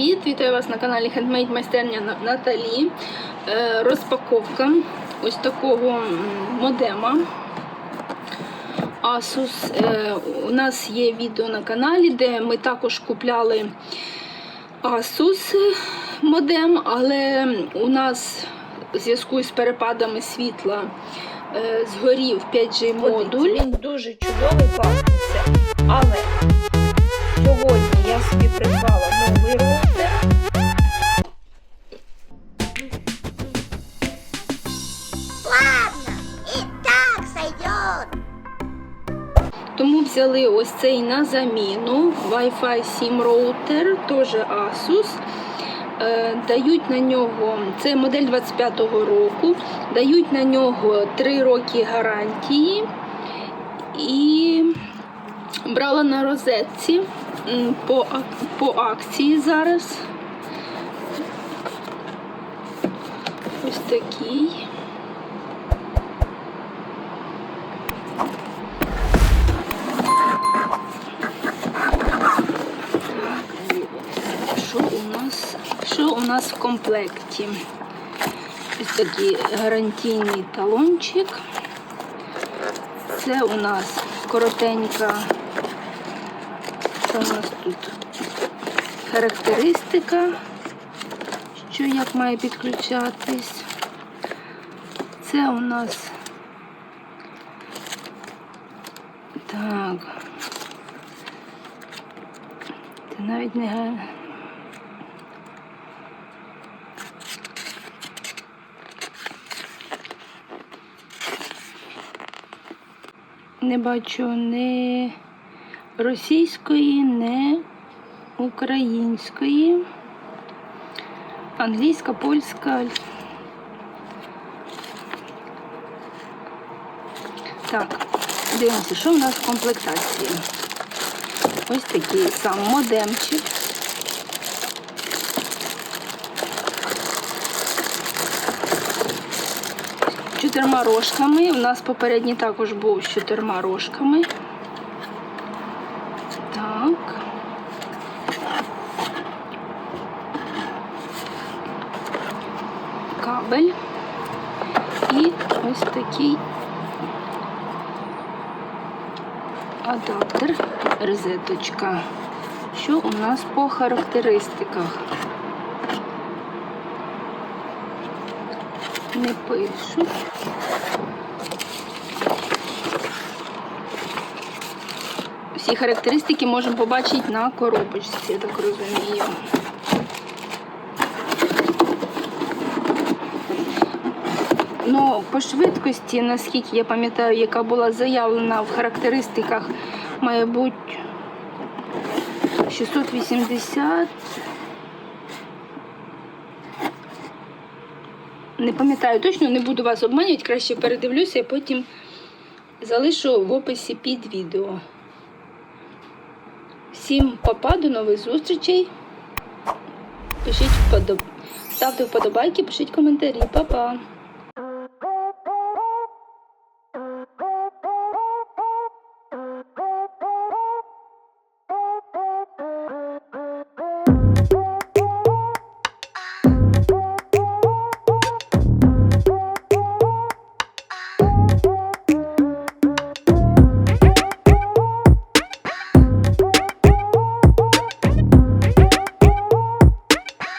привіт! Вітаю вас на каналі Handmade майстерня Наталі. Е, Розпаковка ось такого модема. Asus. Е, У нас є відео на каналі, де ми також купляли Asus модем, але у нас в зв'язку з перепадами світла е, згорів 5G модуль. Він дуже чудовий, класний взяли ось цей на заміну Wi-Fi 7 роутер, теж Asus. Е, Дають на нього, це модель 25-го року, дають на нього 3 роки гарантії. І брала на розетці по, по акції зараз. Ось такий. Що у нас? У нас в комплекті? Ось такий гарантійний талончик. Це у нас коротенька. Що у нас тут? Характеристика, що як має підключатись. Це у нас так. Це навіть не не бачу ні російської, ні української, англійська, польська. Так, дивимося, що в нас в комплектації. Ось такий сам модемчик. Чотирма рожками. У нас попередній також був з чотирма рожками. Так. Кабель. І ось такий адаптер, розеточка. Що у нас по характеристиках? Не пишуть. Всі характеристики можемо побачити на коробочці, я так розумію. Ну, по швидкості, наскільки я пам'ятаю, яка була заявлена в характеристиках, має бути 680. Не пам'ятаю точно, не буду вас обманювати, краще передивлюся і потім залишу в описі під відео. Всім папа, до нових зустрічей. Пишіть вподоб... Ставте вподобайки, пишіть коментарі. Па-па!